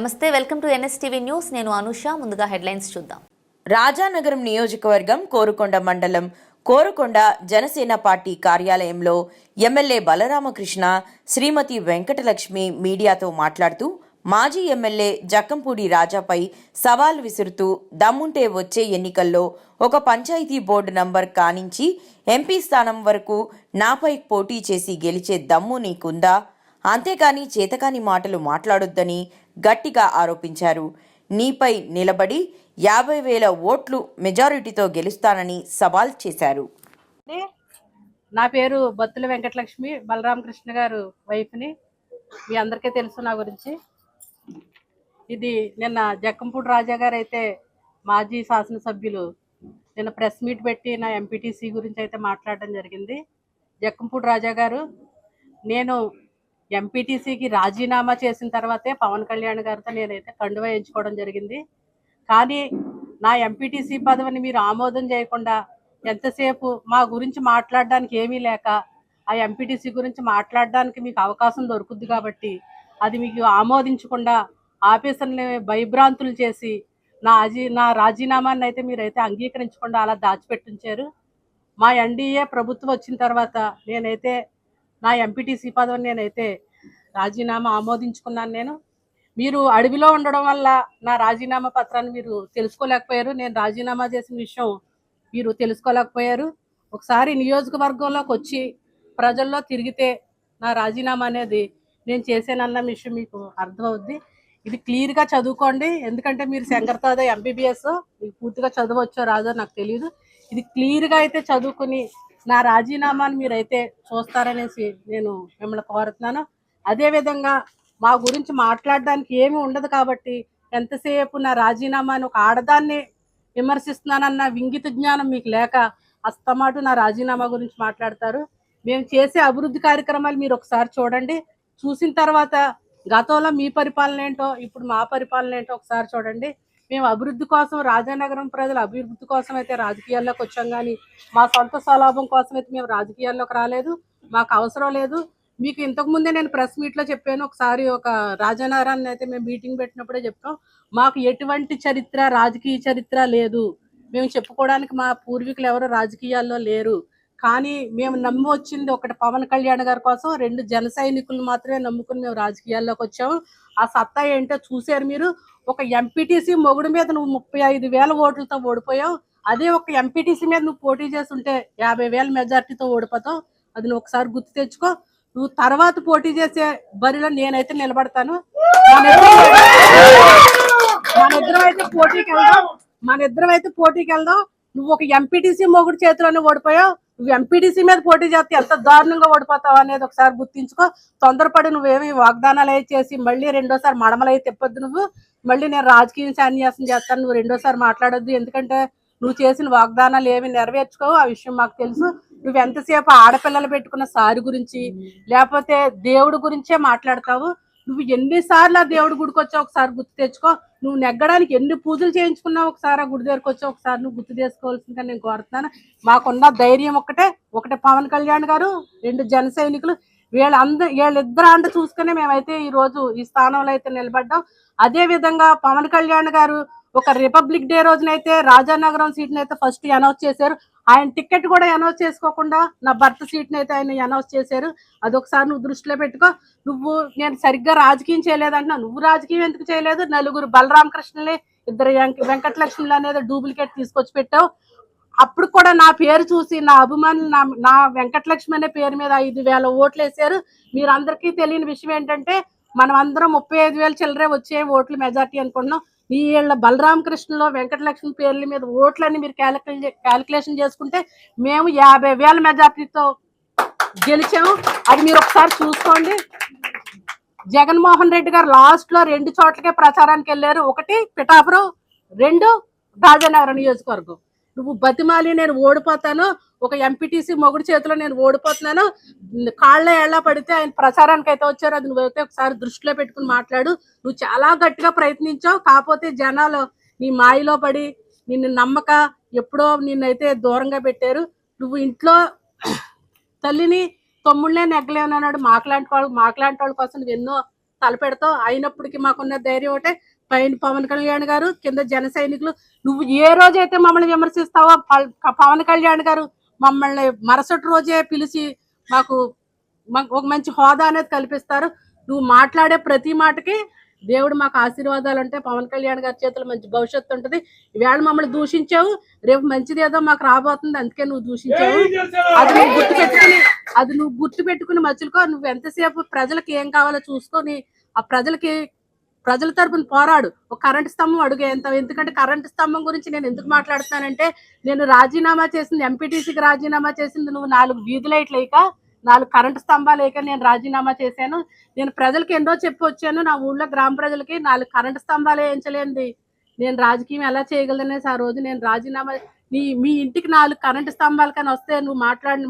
నమస్తే welcome to NSTV news. నేను అనుష ముందుగా హెడ్లైన్స్ చూద్దాం. రాజానగరం నియోజకవర్గం కోరుకొండ మండలం కోరుకొండ జనసేన పార్టీ కార్యాలయంలో ఎమ్మెల్యే బలరామకృష్ణ శ్రీమతి వెంకటలక్ష్మి మీడియాతో మాట్లాడుతూ మాజీ ఎమ్మెల్యే జక్కంపూడి రాజాపై సవాల్ విసురుతూ దమ్ముంటే వచ్చే ఎన్నికల్లో ఒక పంచాయతీ బోర్డు నంబర్ కానించి ఎంపీ స్థానం వరకు నాపై పోటీ చేసి గెలిచే దమ్ము నీకుందా? అంతేకాని చేతకాని మాటలు మాట్లాడొద్దని గట్టిగా ఆరోపించారు. నీపై నిలబడి యాభై వేల ఓట్లు మెజారిటీతో గెలుస్తానని సవాల్ చేశారు. నా పేరు బత్తుల వెంకటలక్ష్మి బలరామకృష్ణ గారు వైఫ్ని. మీ అందరికీ తెలుసు నా గురించి. ఇది నిన్న జక్కంపూడి రాజా గారు అయితే మాజీ శాసనసభ్యులు. నిన్న ప్రెస్ మీట్ పెట్టి నా ఎంపీటీసీ గురించి అయితే మాట్లాడడం జరిగింది. జక్కంపూడి రాజా గారు నేను ఎంపీటీసీకి రాజీనామా చేసిన తర్వాతే పవన్ కళ్యాణ్ గారితో నేనైతే కండువా ఎంచుకోవడం జరిగింది. కానీ నా ఎంపీటీసీ పదవిని మీరు ఆమోదం చేయకుండా ఎంతసేపు మా గురించి మాట్లాడడానికి ఏమీ లేక ఆ ఎంపీటీసీ గురించి మాట్లాడడానికి మీకు అవకాశం దొరుకుద్ది కాబట్టి అది మీకు ఆమోదించకుండా ఆఫీసర్ని భయభ్రాంతులు చేసి నా అజీ నా రాజీనామాని అయితే మీరైతే అంగీకరించకుండా అలా దాచిపెట్టించారు. మా ఎన్డీఏ ప్రభుత్వం వచ్చిన తర్వాత నేనైతే నా ఎంపీటీసీ పదవిని నేనైతే రాజీనామా ఆమోదించుకున్నాను నేను. మీరు అడవిలో ఉండడం వల్ల నా రాజీనామా పత్రాన్ని మీరు తెలుసుకోలేకపోయారు. నేను రాజీనామా చేసిన విషయం మీరు తెలుసుకోలేకపోయారు. ఒకసారి నియోజకవర్గంలోకి వచ్చి ప్రజల్లో తిరిగితే నా రాజీనామా అనేది నేను చేశానన్న విషయం మీకు అర్థమవుద్ది. ఇది క్లియర్గా చదువుకోండి. ఎందుకంటే మీరు శంకర్తాద ఎంబీబీఎస్ మీకు పూర్తిగా చదవచ్చో రాదో నాకు తెలియదు ఇది క్లియర్గా అయితే చదువుకుని నా రాజీనామాని మీరైతే చూస్తారనేసి నేను మిమ్మల్ని కోరుతున్నాను. అదేవిధంగా మా గురించి మాట్లాడడానికి ఏమీ ఉండదు కాబట్టి ఎంతసేపు నా రాజీనామాను ఒక ఆడదాన్ని విమర్శిస్తున్నానన్న వింగిత జ్ఞానం మీకు లేక అస్తమాటు నా రాజీనామా గురించి మాట్లాడతారు. మేము చేసే అభివృద్ధి కార్యక్రమాలు మీరు ఒకసారి చూడండి. చూసిన తర్వాత గతంలో మీ పరిపాలన ఏంటో ఇప్పుడు మా పరిపాలన ఏంటో ఒకసారి చూడండి. మేము అభివృద్ధి కోసం రాజానగరం ప్రజల అభివృద్ధి కోసం అయితే రాజకీయాల్లోకి వచ్చాం కానీ మా సొంత స్వలాభం కోసం అయితే మేము రాజకీయాల్లోకి రాలేదు. మాకు అవసరం లేదు. మీకు ఇంతకు ముందే నేను ప్రెస్ మీట్లో చెప్పాను. ఒకసారి ఒక రాజానగరాన్ని అయితే మేము మీటింగ్ పెట్టినప్పుడే చెప్తాం. మాకు ఎటువంటి చరిత్ర రాజకీయ చరిత్ర లేదు. మేము చెప్పుకోవడానికి మా పూర్వీకులు ఎవరు రాజకీయాల్లో లేరు. కానీ మేము నమ్మి వచ్చింది ఒకటి పవన్ కళ్యాణ్ గారి కోసం రెండు జన సైనికులు మాత్రమే నమ్ముకుని మేము రాజకీయాల్లోకి వచ్చాము. ఆ సత్తా ఏంటో చూశారు మీరు. ఒక ఎంపీటీసీ మొగుడు మీద నువ్వు ముప్పై ఐదు వేల ఓట్లతో ఓడిపోయావు. అదే ఒక ఎంపీటీసీ మీద నువ్వు పోటీ చేస్తుంటే యాభై వేల మెజార్టీతో ఓడిపోతావు. అది నువ్వు ఒకసారి గుర్తు తెచ్చుకో. నువ్వు తర్వాత పోటీ చేసే బరిలో నేనైతే నిలబడతాను. మన ఇద్దరం అయితే పోటీకి వెళ్దాం. మన ఇద్దరం అయితే పోటీకి వెళ్దాం. నువ్వు ఒక ఎంపీటీసీ మొగుడు చేతిలోనే ఓడిపోయావు. నువ్వు ఎంపీడీసీ మీద పోటీ చేస్తే ఎంత దారుణంగా ఓడిపోతావు అనేది ఒకసారి గుర్తించుకో. తొందరపడి నువ్వేమి వాగ్దానాలు అయి చేసి మళ్ళీ రెండోసారి మడమలు అయితే తిప్పొద్దు నువ్వు. మళ్ళీ నేను రాజకీయం సన్యాసం చేస్తాను నువ్వు రెండోసారి మాట్లాడొద్దు. ఎందుకంటే నువ్వు చేసిన వాగ్దానాలు ఏమి నెరవేర్చుకోవు. ఆ విషయం మాకు తెలుసు. నువ్వు ఎంతసేపు ఆడపిల్లలు పెట్టుకున్న సారి గురించి లేకపోతే దేవుడి గురించే మాట్లాడతావు. నువ్వు ఎన్నిసార్లు ఆ దేవుడి గుడికి వచ్చావు ఒకసారి గుర్తు తెచ్చుకో. నువ్వు నెగ్గడానికి ఎన్ని పూజలు చేయించుకున్నావు ఒకసారి ఆ గుడి దగ్గరకు వచ్చావు ఒకసారి నువ్వు గుర్తు చేసుకోవాల్సిందిగా నేను కోరుతున్నాను. మాకున్న ధైర్యం ఒకటే. ఒకటే పవన్ కళ్యాణ్ గారు రెండు జన సైనికులు. వీళ్ళందరూ వీళ్ళిద్దరు అంట చూసుకునే మేమైతే ఈ రోజు ఈ స్థానంలో అయితే నిలబడ్డాం. అదే విధంగా పవన్ కళ్యాణ్ గారు ఒక రిపబ్లిక్ డే రోజునైతే రాజానగరం సీట్ని అయితే ఫస్ట్ అనౌన్స్ చేశారు. ఆయన టికెట్ కూడా అనౌన్స్ చేసుకోకుండా నా భర్త సీట్ని అయితే ఆయన అనౌన్స్ చేశారు. అదొకసారి నువ్వు దృష్టిలో పెట్టుకో. నువ్వు నేను సరిగ్గా రాజకీయం చేయలేదంటున్నా. నువ్వు రాజకీయం ఎందుకు చేయలేదు? నలుగురు బలరామకృష్ణలే ఇద్దరు వెంకటలక్ష్మిలు అనేది డూప్లికేట్ తీసుకొచ్చి పెట్టావు. అప్పుడు కూడా నా పేరు చూసి నా అభిమానులు నా నా వెంకటలక్ష్మి అనే పేరు మీద ఐదు వేల ఓట్లు వేసారు మీరందరికీ తెలియని విషయం ఏంటంటే మనం అందరం ముప్పై ఐదు వేల చిల్లరే వచ్చే ఓట్లు మెజార్టీ అనుకున్నాం వీళ్ళ బలరామకృష్ణలో వెంకటలక్ష్మి పేర్ల మీద ఓట్లన్నీ మీరు క్యాలిక్యులే క్యాలిక్యులేషన్ చేసుకుంటే మేము యాభై వేల మెజార్టీతో గెలిచాము. అది మీరు ఒకసారి చూసుకోండి. జగన్మోహన్ రెడ్డి గారు లాస్ట్లో రెండు చోట్లకే ప్రచారానికి వెళ్ళారు. ఒకటి పిఠాపురం రెండు రాజానగరం నియోజకవర్గం. నువ్వు బతిమాలి నేను ఓడిపోతాను. ఒక ఎంపీటీసీ మొగుడు చేతిలో నేను ఓడిపోతున్నాను. కాళ్ళ ఎలా పడితే ఆయన ప్రచారానికి అయితే వచ్చారు. అది నువ్వైతే ఒకసారి దృష్టిలో పెట్టుకుని మాట్లాడు. నువ్వు చాలా గట్టిగా ప్రయత్నించావు. కాకపోతే జనాలు నీ మాయలో పడి నిన్ను నమ్మక ఎప్పుడో నిన్నైతే దూరంగా పెట్టారు. నువ్వు ఇంట్లో తల్లిని తమ్ముళ్ళే నెగ్గలేనన్నాడు మాకులాంటి వాళ్ళు మాకులాంటి వాళ్ళ కోసం నువ్వు ఎన్నో తలపెడతావు. అయినప్పటికీ మాకున్న ధైర్యం ఒకటే. పైన పవన్ కళ్యాణ్ గారు కింద జన సైనికులు. నువ్వు ఏ రోజైతే మమ్మల్ని విమర్శిస్తావో పవన్ కళ్యాణ్ గారు మమ్మల్ని మరుసటి రోజే పిలిచి మాకు ఒక మంచి హోదా అనేది కల్పిస్తారు. నువ్వు మాట్లాడే ప్రతి మాటకి దేవుడు మాకు ఆశీర్వాదాలు అంటే పవన్ కళ్యాణ్ గారి చేతిలో మంచి భవిష్యత్తు ఉంటుంది. ఈవేళ మమ్మల్ని దూషించావు రేపు మంచిది ఏదో మాకు రాబోతుంది అందుకే నువ్వు దూషించావు. అది నువ్వు గుర్తు పెట్టుకుని అది నువ్వు గుర్తు పెట్టుకుని మధ్యలో నువ్వు ఎంతసేపు ప్రజలకు ఏం కావాలో చూసుకొని ఆ ప్రజలకి ప్రజల తరపున పోరాడు. ఒక కరెంట్ స్తంభం అడుగేంత ఎంత? ఎందుకంటే కరెంట్ స్తంభం గురించి నేను ఎందుకు మాట్లాడుతున్నానంటే నేను రాజీనామా చేసింది ఎంపీటీసీకి రాజీనామా చేసింది నువ్వు నాలుగు వీధి లైట్లు వేయక నాలుగు కరెంట్ స్తంభాలు వేయక నేను రాజీనామా చేశాను. నేను ప్రజలకి ఎన్నో చెప్పి వచ్చాను. నా ఊళ్ళో గ్రామ ప్రజలకి నాలుగు కరెంట్ స్తంభాలు వేయించలేంది నేను రాజకీయం ఎలా చేయగలనేసి ఆ రోజు నేను రాజీనామా నీ మీ ఇంటికి నాలుగు కరెంట్ స్తంభాలు కానీ వస్తే నువ్వు మాట్లాడిన